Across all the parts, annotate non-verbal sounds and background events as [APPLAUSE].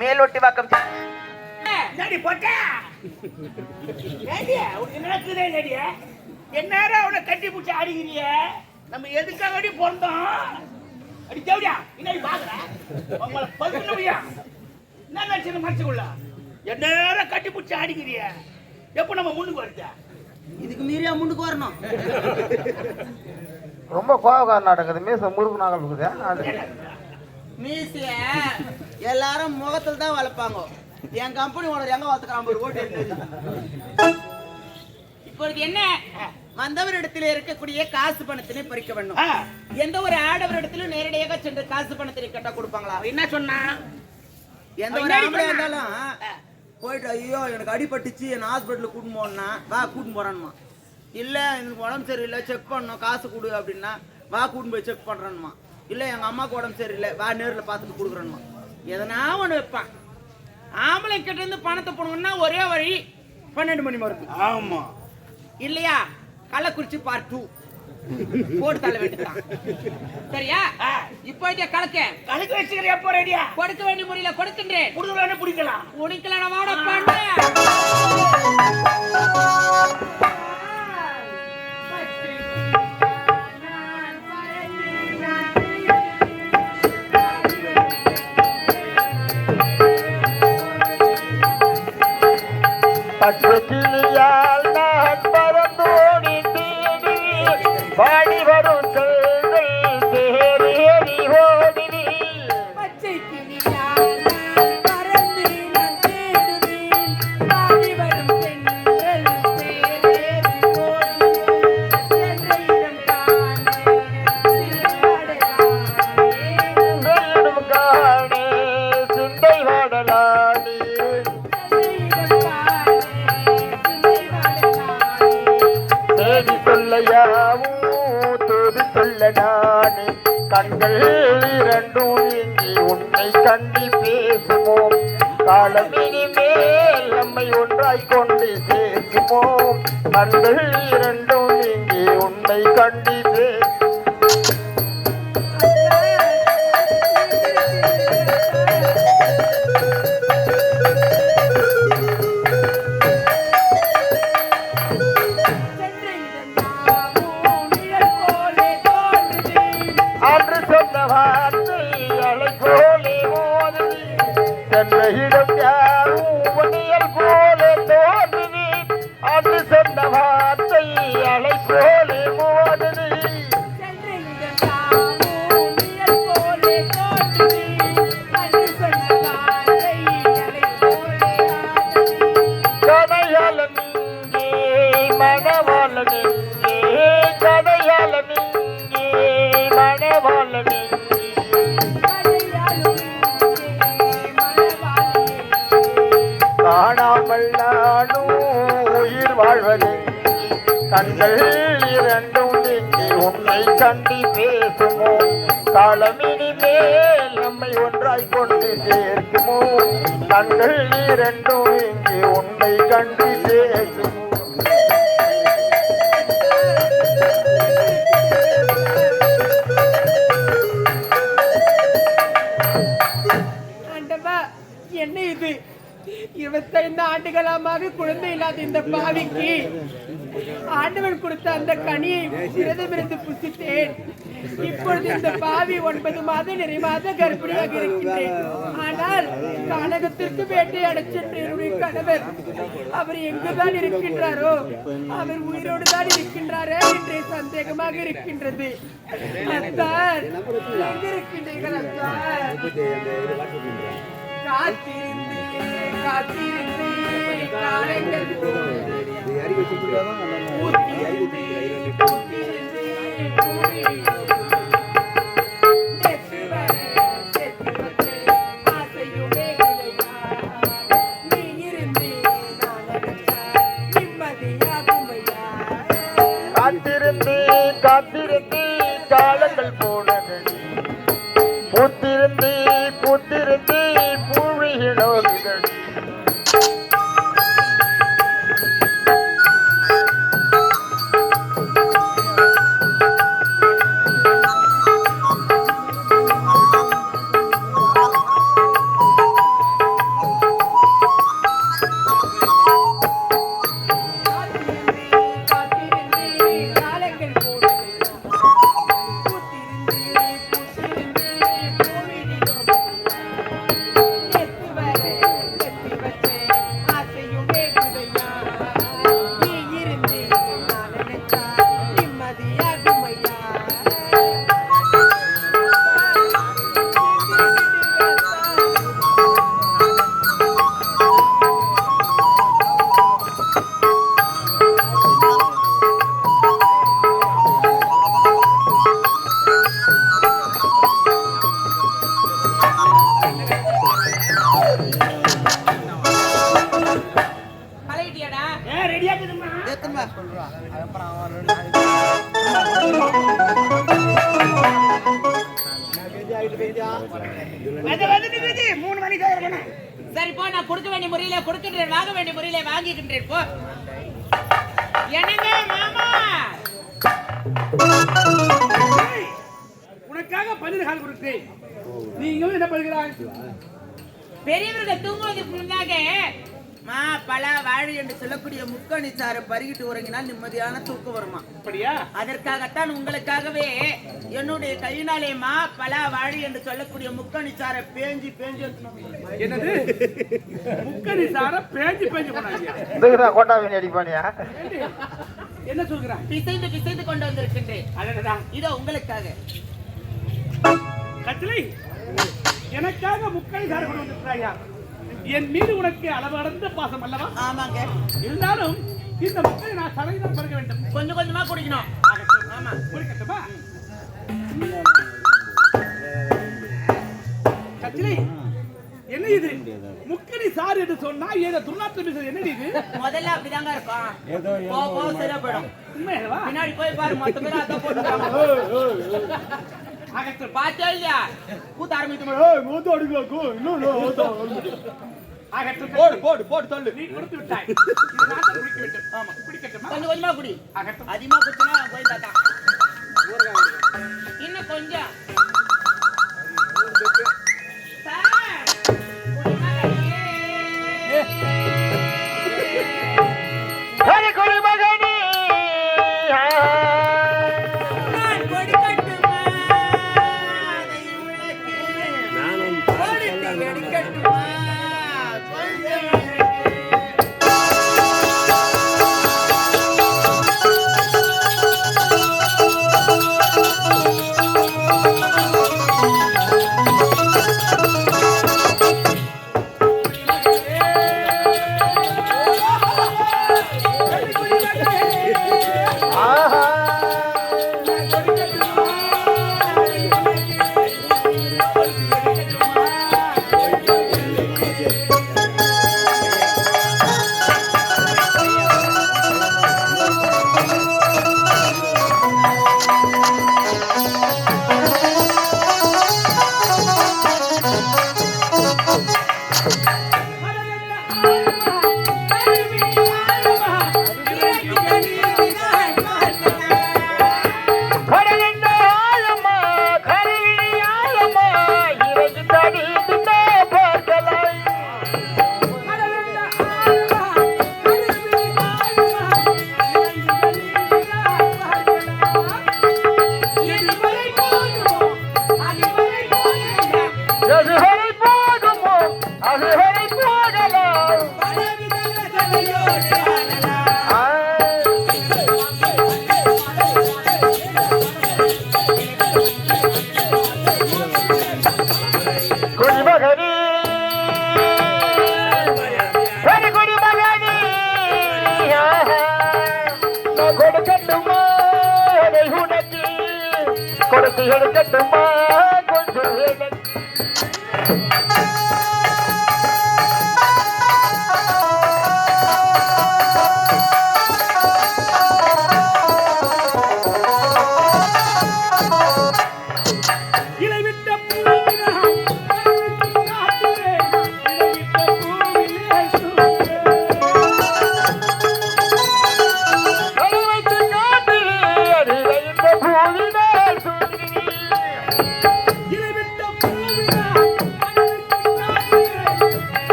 மேலொட்டி வாக்கம் என்னடி போட்ட? உனக்கு நடக்குதே இல்லடியா எந்நேரம் அவனை கட்டி பிடிச்சி ஆடிக்கிறிய? நம்ம எதுக்காக அடி பிறந்தோம்? அடி தேவடியா இன்னைக்கு பாக்குற. உங்களை என்ன நினைச்சு மனசுக்குள்ள? எந்நேரம் கட்டி பிடிச்சி ஆடிக்கிறிய? எப்போ நம்ம முன்னுக்கு வருது இதுக்கு மீறியா முன்னுக்கு வரணும்? ரொம்ப கோவக்காரன் நடக்குது. மீச முறுக்கு நாகம் இருக்குது. மீசிய. எல்லாரும் முகத்துல தான் வளர்ப்பாங்க. என் கம்பெனி ஓனர் எங்க வளர்த்துக்கிறான் ஒரு ஓட்டு இப்பொழுது என்ன? வந்தவரிடத்தில் இருக்கக்கூடிய காசு பணத்தினை பறிக்க வேண்டும். எந்த ஒரு ஆடவரிடத்திலும் நேரடியாக சென்று காசு பணத்தினை கட்ட கொடுப்பாங்களா? என்ன சொன்னா? எந்த ஒரு ஆம்பளையா இருந்தாலும் போயிட்டு ஐயோ எனக்கு அடிபட்டுச்சு என்ன ஹாஸ்பிட்டலுக்கு கூட்டின்னு போனா வா கூட்டின்னு போறான்மா இல்ல எனக்கு உடம்பு சரியில்லை செக் பண்ணணும் காசு கொடு அப்படின்னா வா கூட்டின்னு போய் செக் பண்றேன்மா இல்ல எங்க அம்மாவுக்கு உடம்பு சரியில்லை. வா நேர்ல பார்த்துட்டு கொடுக்குறேன்மா. எதனா ஒண்ணு வைப்பான். ஆம்பளை கிட்ட இருந்து பணத்தை போனோம்னா ஒரே வழி பன்னெண்டு மணி மருந்து. ஆமா. இல்லையா? கள்ளக்குறிச்சி பார்ட் டூ போட்டு தள்ள வேண்டியதுதான். சரியா? ஆ. இப்போதைய கலக்க. கணக்கு வச்சுக்கிற எப்போ ரெடியா? கொடுக்க வேண்டிய முறையில கொடுக்கின்றேன். கொடுக்கலான்னு பிடிக்கலாம்? உனக்குல வாட பண்ண பட்டு கிளியால் சேர்க்குவோம் வாழ்வது. கண்கள் இரண்டும் நீங்கி உன்னை கண்டி பேசுமோ? காலமினி மேல் நம்மை ஒன்றாய் கொண்டு சேர்க்குமோ? கண்கள் இரண்டும் நீங்கி உன்னை கண்டி பேசுமோ? இருபத்தைந்து ஆண்டுகளாமாக குழந்தை இல்லாத இந்த பாவிக்கு ஆண்டவன் கொடுத்த அந்த கனியை விரதமிருந்து புசித்தேன். இப்பொழுது இந்த பாவி ஒன்பது மாத நிறைவாத கர்ப்பிணியாக இருக்கின்றேன். ஆனால் கானகத்திற்கு வேட்டையாட சென்ற என்னுடைய கணவர் அவர் எங்குதான் இருக்கின்றாரோ அவர் உயிரோடு தான் இருக்கின்றாரே என்றே சந்தேகமாக இருக்கின்றது. அத்தார் எங்கிருக்கின்றீர்கள் அத்தார் காத்திருந்து காத்திருந்து காலங்கள் ஊத்திருந்து, ஊத்திருந்து, ரெடியா இருக்குதுமா வந்து நிக்குது மூணு மணிக்கு தான் சரி போ. நான் கொடுக்க வேண்டிய முறையில கொடுக்கின்றேன் வாங்க வேண்டிய முறையில வாங்கிக்கின்றேன் போ. என்னங்க மாமா? உனக்காக பன்னீர் கால் கொடுத்தேன். நீங்களும் என்ன பண்ணுகிறாய் பெரியவர்கள் தூங்குவதற்கு முன்னாக மா பல வாழை என்று சொல்லக்கூடிய முக்கணி சாரை பருகிட்டு உறங்கினால் நிம்மதியான தூக்கம் வருமா? அப்படியா? அதற்காகத்தான் உங்களுக்காகவே என்னுடைய கையினாலே மா பல வாழை என்று சொல்லக்கூடிய முக்கணி சாரை பேஞ்சி பேஞ்சி. என்னது? முக்கணி சார பேஞ்சு பேஞ்சு போனாங்க கோட்டாவின் அடிப்பானியா? என்ன சொல்கிறான் பிசைந்து பிசைந்து கொண்டு வந்திருக்கின்றேன். அடடா இதோ உங்களுக்காக. கட்டளை. எனக்காக முக்கணி சார கொண்டு வந்திருக்கிறாயா? என் மீது உனக்கு அளவு கடந்த பாசம் அல்லவா? ஆமாங்க. இருந்தாலும் இந்த முக்கணி நான் சதவீதம் பருக வேண்டும். கொஞ்சம் கொஞ்சமா குடிக்கணும். ஆமா. குடிக்கட்டுமா? என்ன இது? முக்கணி சாறு என்று சொன்னா ஏதோ துர்நாற்றம் பேசுறது என்னடி இது? முதல்ல அப்படிதாங்க இருக்கும். போ போ சரியா போயிடும் உண்மையாவா பின்னாடி போய் பாரு மொத்த பேரும் அதான் போட்டுருக்காங்க பாத்தியா இல்லையா? கூத்த ஆரம்பிக்கும் ஆகட்டும் போடு போடு போடு சொல்லு. நீ கொடுத்து விட்டாய். [LAUGHS] இது தான் குடிக்க வேண்டும் ஆமா குடிக்கட்டுமா? கொஞ்சம் கொஞ்சமா குடி. அதிகமா குடிச்சனா போயிருந்தாக்கா இன்னும் கொஞ்சம்.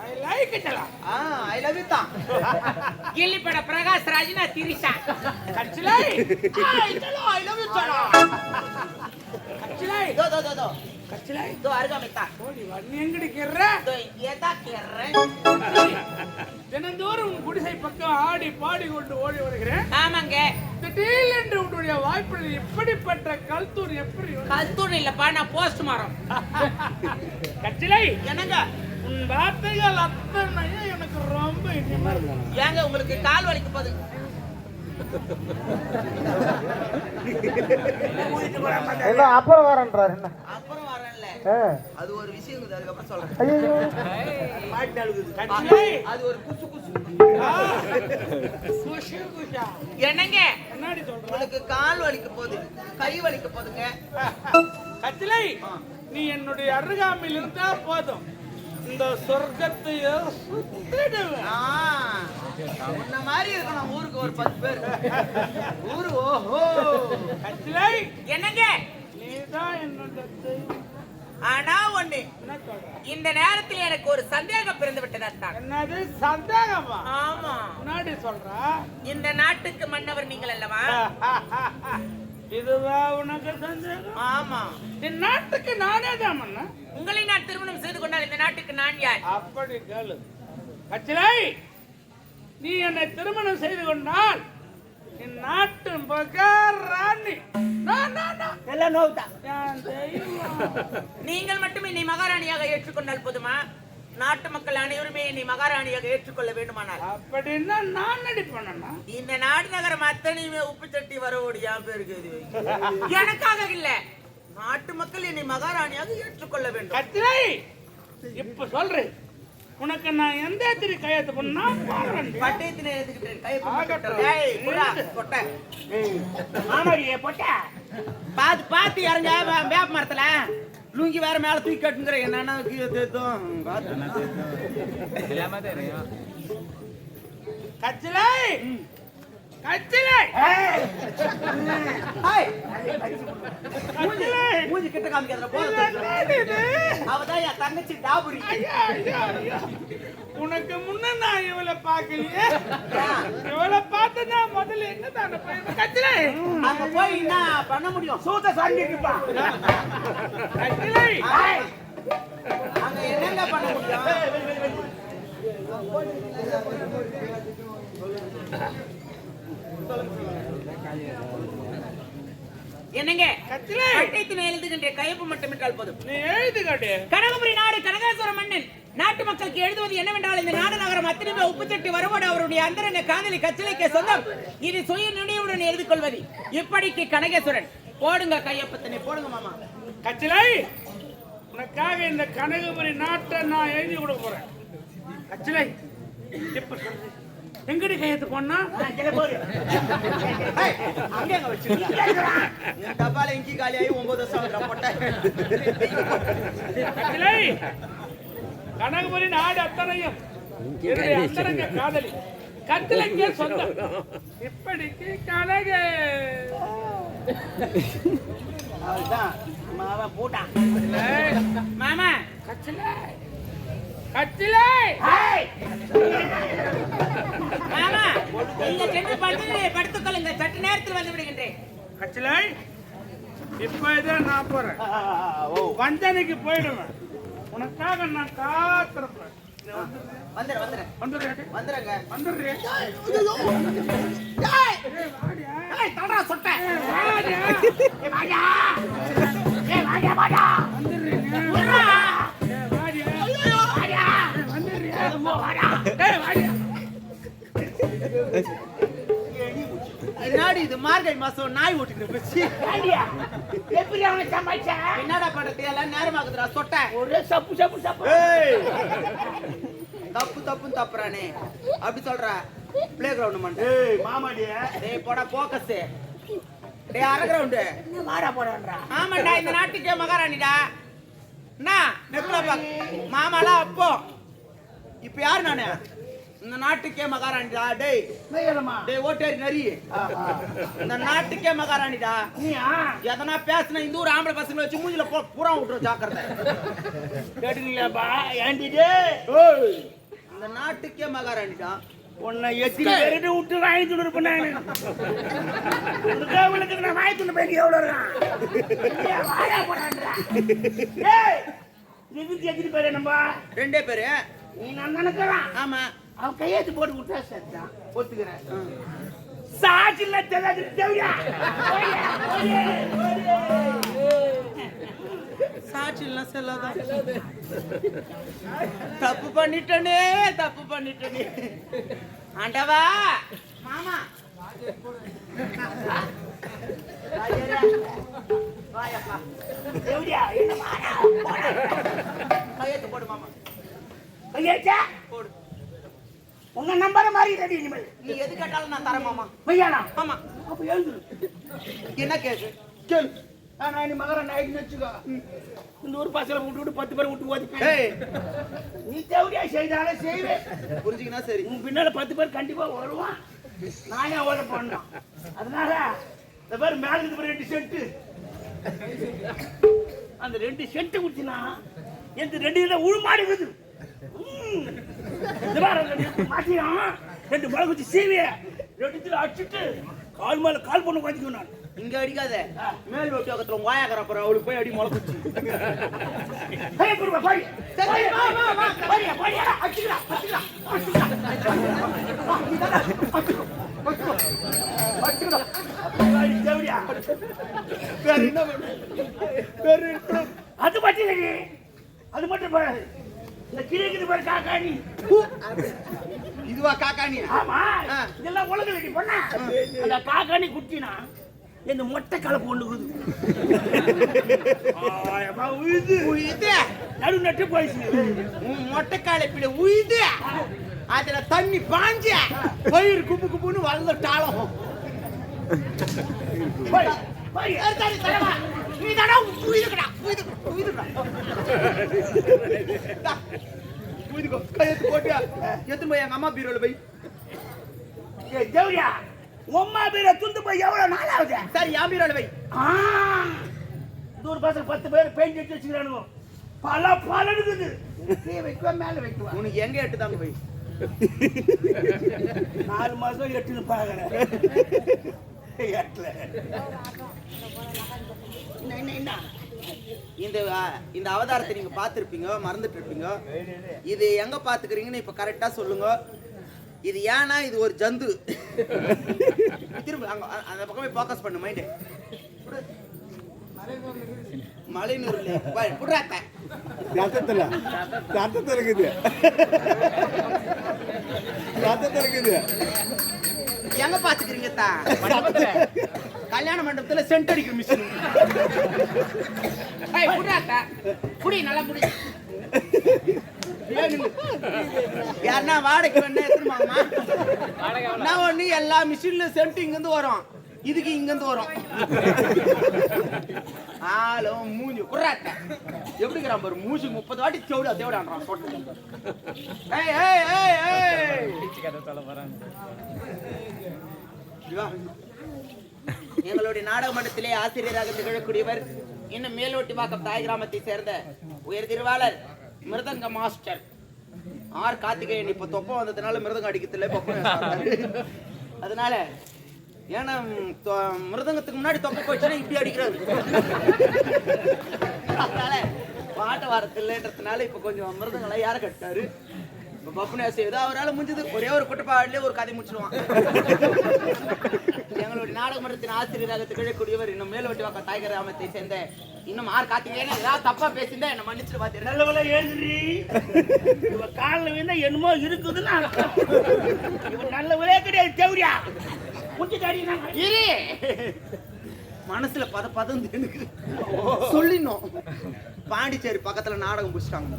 ஐ லைக் சலா ஆ ஐ லவ் யூ தான். கில்லிப்பட பிரகாஷ் ராஜ்னா திரிஷா. கச்சிலை ஐ சலோ ஐ லவ் யூ சலோ கச்சிலை தோ தோ தோ தோ கச்சிலை தோ அருகாமை தான் ஓடி வண்ணி எங்கடி கிற தோ தான் கேறேன் தினந்தோறும் உன் குடிசை பக்கம் ஆடி பாடி கொண்டு ஓடி வருகிறேன். ஆமாங்க. திடீரென்று உன்னுடைய வாய்ப்பில் இப்படிப்பட்ட கல்தூர் எப்படி? கல்தூர் இல்லப்பா நான் போஸ்ட் மரம் கச்சிலை என்னங்க? உன் வார்த்தைகள் அத்தனையும் எனக்கு ரொம்ப இருக்கு. ஏங்க உங்களுக்கு கால் வலிக்க போகுது என்ன அப்புறம் வரேன்றாரு என்ன? அப்புறம் வரேன்ல. அது ஒரு விஷயம் அதுக்கப்புறம் சொல்றேன். அது ஒரு குசு குசு. என்னங்க? என்னடி சொல்ற? உங்களுக்கு கால் வலிக்க போகுது. கை வலிக்க போகுதுங்க. கச்சிலை நீ என்னுடைய அருகாமையில் இருந்தா போதும். இந்த சொர்க்கத்தையே உன்ன மாதிரி இருக்கணும். ஊருக்கு ஒரு பத்து பேர். ஊரு ஓஹோ. என்னங்க? நீதான் என்னோட. ஆனா ஒண்ணு இந்த நேரத்தில் எனக்கு ஒரு சந்தேகம் பிறந்து விட்டதான் என்னது? சந்தேகமா? ஆமா. முன்னாடி சொல்ற. இந்த நாட்டுக்கு மன்னவர் நீங்கள் அல்லவா? [LAUGHS] இதுதான் உனக்கு சந்தேகம்? ஆமா. இந்த நாட்டுக்கு நானே தான் மன்ன உங்களை நான் திருமணம் செய்து கொண்டால் இந்த நாட்டுக்கு நான் யார்? அப்படி கேளு. கச்சிலை நீ என்னை திருமணம் செய்து கொண்டால் மகாராணி நான், நான், நான். எல்லாம் நோவுதான் என். நீங்கள் மட்டும் என்னை மகாராணியாக ஏற்றுக்கொண்டால் போதுமா? நாட்டு மக்கள் அனைவருமே என்னை மகாராணியாக ஏற்றுக்கொள்ள வேண்டுமானால். அப்படின்னா நான் நடிப்பேனா இந்த நாடு நகரம் அத்தனையுமே உப்பு சட்டி வரவோடியா. எனக்காக இல்ல. நாட்டு மக்கள் என்னை மகாராணியாக ஏற்றுக்கொள்ள வேண்டும். கத்திரை இப்ப சொல்றேன். உனக்கு நான் எந்த திரி கையெழுத்து பண்ணா பட்டயத்தினை ஆமாடியே போட்ட பாத்து பாத்து இறங்க வேப்ப மரத்துல. லுங்கி வேற மேல தூக்கி கட்டுங்கிற என்னன்னா தேத்தும். கச்சிலை கச்சிலை ஹாய். கச்சிலை மூஞ்சி கிட்ட போதும்? அவதான் என் தங்கச்சி டாபுரி. ஐயா. உனக்கு முன்ன நான் இவளை பார்க்கலையே. இவளை பார்த்து நான் முதல்ல என்ன தானே கச்சிலை அங்க போய் என்ன பண்ண முடியும்? சூத்த சாண்டிப்பா கச்சிலை அங்க என்னங்க பண்ண முடியும்? என்னங்க? கச்சிலை பட்டயத்தினை எழுதுகின்ற கையொப்பு மட்டும் என்றால் போதும். நீ எழுது காட்டு. கனகபுரி நாடு கனகேஸ்வர மன்னன். நாட்டு மக்களுக்கு எழுதுவது என்னவென்றால் இந்த நாடு நகரம் அத்தனையுமே உப்பு சட்டி வருவோடு அவருடைய அந்தரங்க காதலி கச்சிலைக்கு சொந்தம். இது சுய நினைவுடன் எழுதி கொள்வது இப்படிக்கு கனகேஸ்வரன். போடுங்க கையொப்பத்தினை போடுங்க மாமா. கச்சிலை உனக்காக இந்த கனகபுரி நாட்டை நான் எழுதி கொடுக்க போறேன். கச்சிலை இப்ப எங்கடி கையெழுத்து போனா அங்க எங்க என் டப்பால இங்கி காலியாகி ஒன்பது வருஷம் ஆகுதுடா, பொட்டை. கச்சிலை கனகபுரி நாடு அத்தனையும். என்னுடைய அந்தரங்க காதலி. கத்திலைக்கே சொந்தம். இப்படிக்கு கனக. அவள்தான், மாவன் போட்டான். மாமா. கச்சிலை. கச்சிலை மாமா நீங்க சென்று படுத்து படுத்துக் கொள்ளுங்க சற்று நேரத்தில் வந்து விடுகின்றேன். கச்சிலை இப்ப இதான் நான் போறேன். வஞ்சனைக்கு போயிடுவேன். உனக்காக நான் காத்திருப்பேன். வந்துடு வந்துடு வந்துடுறேன் வந்துடுங்க வந்துடுறேன் என்னடி இது மார்கழி மாசம் நாய் ஓட்டுக்கிற பச்சு எப்படி அவனை சமாளிச்ச? என்னடா பண்றது? எல்லாம் நேரமாகுதுடா சொட்டை. ஒரே சப்பு சப்பு சப்பு. தப்பு தப்புன்னு தப்புறானே. அப்படி சொல்ற. பிளே கிரவுண்ட் மண்ட. ஏய் மாமாடிய. டேய் போடா போக்கஸ் டேய் அரை கிரவுண்டு மாறா போறான்றா? ஆமாண்டா இந்த நாட்டுக்கே மகாராணிடா. என்ன நெக்ல மாமாலாம் அப்போ. இப்ப யாரு நானு? இந்த நாட்டுக்கே மகாராணிடா டேய். டேய் ஓட்டேரி நரி. இந்த நாட்டுக்கே மகாராணிடா. எதனா பேசின இந்த ஊர் ஆம்பளை பசங்களை வச்சு மூஞ்சில போ புறா விட்டுரும் ஜாக்கிரதை. கேட்டுங்களா ஏண்டிட்டு இந்த நாட்டுக்கே மகாராணிடா. உன்னை எத்தனை பேருக்கு விட்டு வாங்கி துண்டு உனக்கு அவளுக்கு நான் வாங்கி துண்டு போய் எவ்வளோ இருக்கான் எத்தனை பேர் நம்ம ரெண்டே பேரு. நீ நான் நினைக்கிறான் ஆமா. அவன் கையெழுத்து போட்டு விட்டா செத்தான் ஒத்துக்கிறேன். சாட்சியில் தெரியாது தேவையா சாட்சி எல்லாம் செல்லாதான் தப்பு பண்ணிட்டனே தப்பு பண்ணிட்டனே. ஆண்டவா! மாமா. கையெழுத்து போடு மாமா. கையெழுத்தா? போடு. உங்க நம்பர் மாதிரி ரெடி இனிமேல். நீ எது கேட்டாலும் நான் தரேன் மாமா. மையானா? ஆமா. அப்ப எழுதுரு என்ன கேக்கு? கேளு. நான் நீ மகர ஆயிடுன்னு வச்சுக்கோ. இந்த ஒரு பசங்களை விட்டு விட்டு பத்து பேர் விட்டு ஓதி நீ தேவையா செய்தாலும் செய்வேன் புரிஞ்சுக்கினா சரி. உன் பின்னால பத்து பேர் கண்டிப்பா வருவான். நானே ஓட பண்ணோம் அதனால இந்த பேர் மேல இருந்து பாரு ரெண்டு சென்ட் அந்த ரெண்டு சென்ட் குடிச்சினா எந்த ரெண்டு இதில் உழுமாடி இருக்குது ம். இந்த பாரு, அந்த ரெண்டு மலை குச்சி சீவிய ரெண்டு அடிச்சுட்டு கால் மேல கால் பண்ண குறைஞ்சிக்கணும் நான் இங்க அடிக்காத. மேல் வெட்டி பக்கத்துல வாயாக்கற அப்புறம் அவளுக்கு போய் அடி முளை குச்சி? அது மட்டும். அது மட்டும் இந்த கிழக்கு பேர் காக்காணி. இதுவா காக்காணி? ஆமா. இதெல்லாம் உலக வெடி பண்ண? அந்த காக்காணி குட்டினா இந்த மொட்டை கலப்பு ஒண்ணுக்குது ஆயமா உழுது உயிது நடு நட்டு போயிடுச்சு உன் மொட்டைக்கால இப்படி உயிது அதுல தண்ணி பாஞ்ச. பயிர் குப்பு குப்புன்னு போய், போய். நீ தாடா உயிதுக்கடா உயிதுக்கடா உயிதுக்கடா உயிதுக்கோ கையெழுத்து போட்டு எத்தனை போய் எங்க அம்மா பீரோல போய். ஏய், தேவடியா, உம்மா பேரை துண்டு போய் எவ்வளவு நாள் ஆகுது சரி என் பீரோல போய். ஒரு பசங்க பத்து பேர் பெயிண்ட் அடிச்சு வச்சுக்கிறானுங்க பல பல இருக்குது. கீழே வைக்குவா மேல வைக்குவா? உனக்கு எங்க எட்டு தாங்க போய்? நாலு மாசம் எட்டுன்னு பாக்குறேன் எட்டுல? இந்த இந்த அவதாரத்தை நீங்க பார்த்திருப்பீங்க மறந்துட்டு இருப்பீங்க இது எங்க பாத்துக்கிறீங்கன்னு இப்ப கரெக்டா சொல்லுங்க. இது ஏன்னா இது ஒரு ஜந்து. திரும்ப அங்க அந்த பக்கமே ஃபோக்கஸ் பண்ணு மைண்ட் மலைநூர் புடுறாத்த ரத்தத்துல ரத்தத்துல இருக்குது. ரத்தத்துல இருக்குது. எங்க பாத்துக்கிறீங்க தா கல்யாண மண்டபத்துல சென்ட் அடிக்கிற மிஷின் புடி நல்லா புடி. யாருன்னா வாடகைக்கு வேணா எடுத்துருமாமா நான் ஒண்ணு எல்லா மிஷின்ல சென்ட் இங்க இருந்து வரும். இதுக்கு இங்க இருந்து வரும். ஆளும் மூஞ்சி. குர்ராத்த எப்படிங்கிறான் பாரு? மூஞ்சி முப்பது வாட்டி தேவடா தேவடான்றான். சொட்டு ஏய் ஏய் ஏய். ஏய். எங்களுடைய நாடக மன்றத்திலே ஆசிரியராக திகழக்கூடியவர் இன்னும் மேலோட்டி வாக்கம் தாய் கிராமத்தை சேர்ந்த உயர் திருவாளர் மிருதங்க மாஸ்டர். ஆர் கார்த்திகேயன் இப்ப தொப்பம் வந்ததுனால மிருதங்கம் அடிக்கிறதுல பக்கம் அதனால ஏன்னா மிருதங்கத்துக்கு முன்னாடி தொப்பை போச்சுன்னா இப்படி அடிக்கிறாரு அதனால பாட்ட வாரத்தில்ன்றதுனால இப்ப கொஞ்சம் மிருதங்களை யார கட்டாரு இப்ப பப்புனாசி ஏதோ அவரால் முடிஞ்சது ஒரே ஒரு குட்டப்பாடிலே ஒரு கதை முடிச்சிடுவான் எங்களுடைய நாடக மன்றத்தின் ஆசிரியராக திகழக்கூடியவர் இன்னும் மேலோட்டி வாக்க தாய் கிராமத்தை சேர்ந்த இன்னும் ஆர் கார்த்திகேயன் ஏதாவது தப்பா பேசியிருந்தா என்ன மன்னிச்சிட்டு பாத்தீங்க நல்லவள எழுதுறி இவ காலில் வேணா என்னமோ இருக்குதுன்னு. இவன் நல்லவளே கிடையாது தாடி இரு. மனசுல பத பதம் எனக்கு சொல்லினோம் பாண்டிச்சேரி பக்கத்துல நாடகம் பிடிச்சிட்டாங்க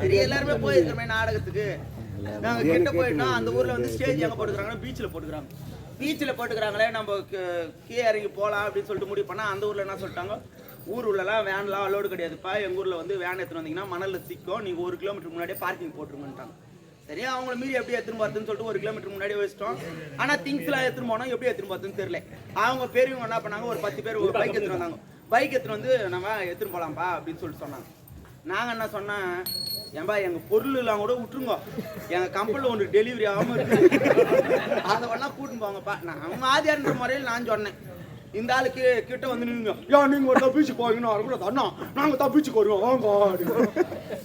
சரி எல்லாருமே போயிருக்கிறோமே நாடகத்துக்கு. நாங்க கிட்ட போயிட்டோம். அந்த ஊர்ல வந்து ஸ்டேஜ் எங்க போட்டுக்கிறாங்கன்னா பீச்ல போட்டுக்கிறாங்க. பீச்ல போட்டுக்கிறாங்களே நம்ம கீழே இறங்கி போலாம் அப்படின்னு சொல்லிட்டு முடிவு பண்ணா அந்த ஊர்ல என்ன சொல்லிட்டாங்க? ஊர் உள்ளலாம் வேன்லாம் அலோடு கிடையாதுப்பா. எங்க ஊர்ல வந்து வேன் எடுத்துட்டு வந்தீங்கன்னா மணல்ல சிக்கும். நீங்க ஒரு கிலோமீட்டர் முன்னாடியே பார்க்கிங் போட்டுருங்கன்ட்டாங்க. சரியா அவங்கள மீறி எப்படி எடுத்துன்னு போறதுன்னு சொல்லிட்டு ஒரு கிலோமீட்டர் முன்னாடி வச்சிட்டோம். ஆனா திங்ஸ் எல்லாம் எடுத்துன்னு போனோம். எப்படி எடுத்துன்னு போறதுன்னு தெரியல. அவங்க பெரியவங்க என்ன பண்ணாங்க? ஒரு பத்து பேர் ஒரு பைக் எடுத்துட்டு வந்தாங்க. பைக் எடுத்துட்டு வந்து நம்ம எடுத்துன்னு போலாம்ப்பா அப்படின்னு சொல்லிட்டு சொன்னாங்க. நாங்க என்ன சொன்னேன் ஏன்பா எங்க பொருள் எல்லாம் கூட விட்டுருங்க. எங்க கம்பெனில ஒன்று டெலிவரி ஆகாம இருக்கு. அதை வேணா கூட்டின்னு போங்கப்பா. நான் ஆதியார்ன்ற முறையில் நான் சொன்னேன். இந்த ஆளுக்கு கிட்ட வந்து நின்னுங்க யா நீங்க ஒரு பீச்சுக்கு போவீங்கன்னு வரக்கூடாது அண்ணா நாங்க தான் பீச்சுக்கு வருவோம் வாங்க அப்படின்னு.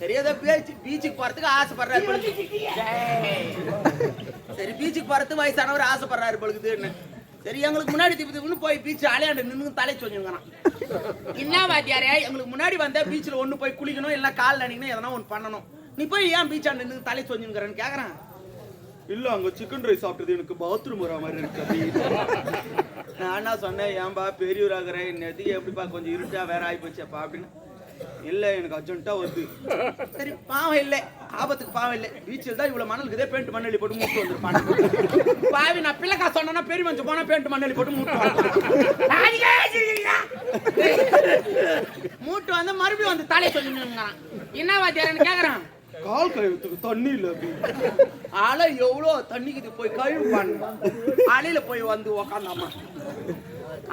சரி ஏதோ பீச் பீச்சுக்கு போறதுக்கு ஆசைப்படுறாரு. சரி பீச்சுக்கு போறதுக்கு வயசானவர் ஆசைப்படுறாரு பொழுதுன்னு சரி எங்களுக்கு முன்னாடி திப்பு திப்புன்னு போய் பீச் அலையாண்டு நின்று தலை சொல்லிருக்கான் என்ன வாத்தியாரே எங்களுக்கு முன்னாடி வந்தா பீச்சில் ஒன்று போய் குளிக்கணும் இல்லை கால் நடிக்கணும் எதனா ஒன்று பண்ணணும். நீ போய் ஏன் பீச் ஆண்டு நின்று தலை சொல்லிருக்கிறேன்னு கேட்குறேன் இல்ல அங்க சிக்கன் ரைஸ் சாப்பிட்டது எனக்கு பாத்ரூம் வர மாதிரி இருக்கு நான் என்ன சொன்னேன் ஏன்பா பெரியவராகிறேன் நேற்றுக்கு எப்படிப்பா கொஞ்சம் இருட்டா வேற ஆகி போச்சேப்பா அப்படின்னு. இல்ல எனக்கு அர்ஜென்ட்டா வருது. சரி பாவம் இல்லை. ஆபத்துக்கு பாவம் இல்லை. பீச்சில் தான் இவ்வளவு மணல் இதே பேண்ட் மண்ணெளி போட்டு மூட்டு வந்துருப்பான் பாவி நான் பிள்ளைக்கா சொன்னா பெரிய மஞ்சள் போனா பேண்ட் மண்ணெளி போட்டு மூட்டு? மூட்டு வந்து மறுபடியும் வந்து தலையை சொல்லிங்கிறான் என்ன வாத்தியாரன்னு கேக்குறான்? கால் கழுவுறதுக்கு தண்ணி இல்ல ஆளை எவ்வளோ தண்ணிக்கு போய் கழுவுப்பான்? ஆலையில போய் வந்து உக்காந்தாமா?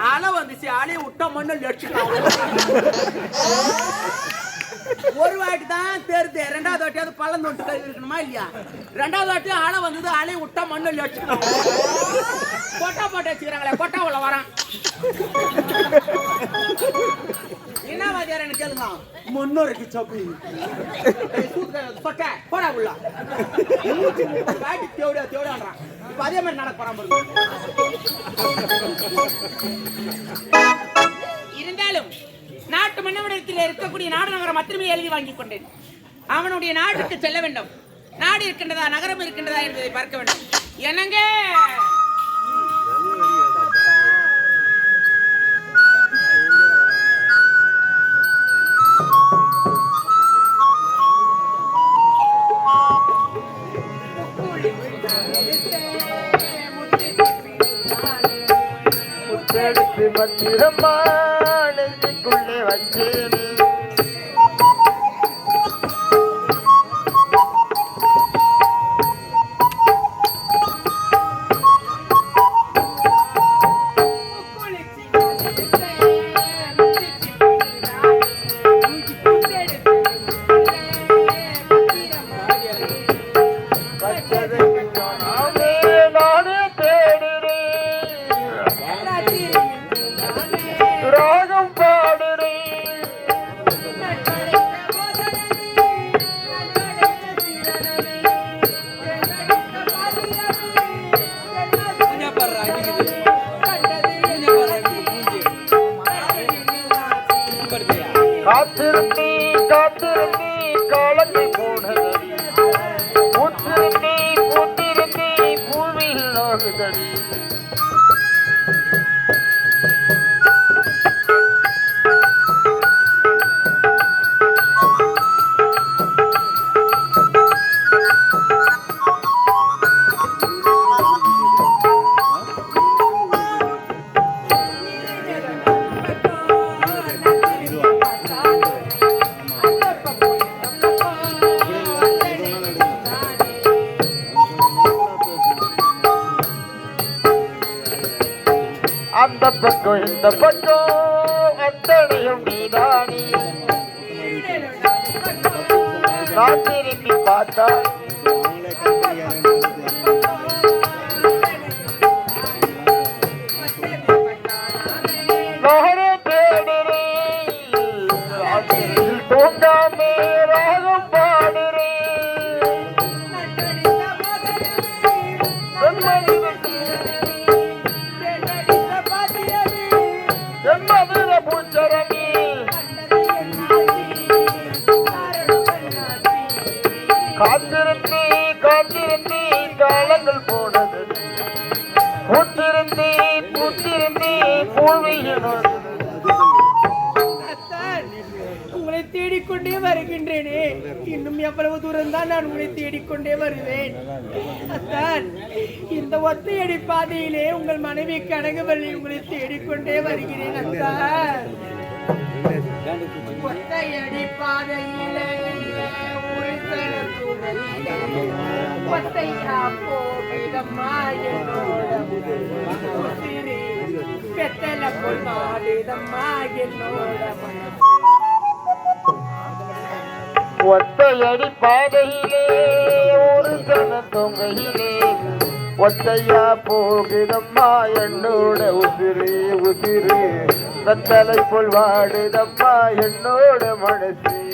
அலை வந்துச்சு அலையை விட்டா மண்ணு லட்சிக்கலாம் ஒரு வாட்டி தான் தெரிது ரெண்டாவது வாட்டியாவது பள்ளம் தொட்டு கழுவி இருக்கணுமா இல்லையா? ரெண்டாவது வாட்டி அலை வந்தது அலையை விட்டா மண்ணு லட்சிக்கலாம் கொட்டா போட்டு வச்சுக்கிறாங்களே கொட்டா உள்ள வரான். என்ன வாத்தியார் எனக்கு கேளுங்க முன்னோருக்கு சப்பி சொட்ட போடா உள்ள. நூத்தி முப்பது வாட்டி தேவடியா தேவடான்றான் இப்ப அதே மாதிரி நடக்க போறான் இருந்தாலும் நாட்டு மன்னவனிடத்தில் இருக்கக்கூடிய நாடு நகரம் மட்டுமே எழுதி வாங்கிக் கொண்டேன். அவனுடைய நாட்டுக்கு செல்ல வேண்டும். நாடு இருக்கின்றதா நகரம் இருக்கின்றதா என்பதை பார்க்க வேண்டும். என்னங்க? பத்திரமா நெஞ்சுக்குள்ளே வச்சேனே பக்கம் இந்த பக்கம் அத்தனையும் நீதானி நான் திரும்பி பார்த்தா எவ்வளவு தூரம் தான் நான் உங்களை தேடிக்கொண்டே வருவேன். அத்தான் இந்த ஒத்தையடி பாதையிலே உங்கள் மனைவி கனகவல்லி உங்களை தேடிக்கொண்டே வருகிறேன். அத்தான். ஒத்தையடி பாதையிலே ஒத்தையா என்னோட பெத்தல போல் என்னோட மனசு ஒத்தையடி பாதையிலே ஒரு சன தொங்கையிலே. ஒத்தையா போகுதம்மா என்னோட உசிறு உசிறு தத்தலை போல் வாடுதம்மா என்னோட மனசு.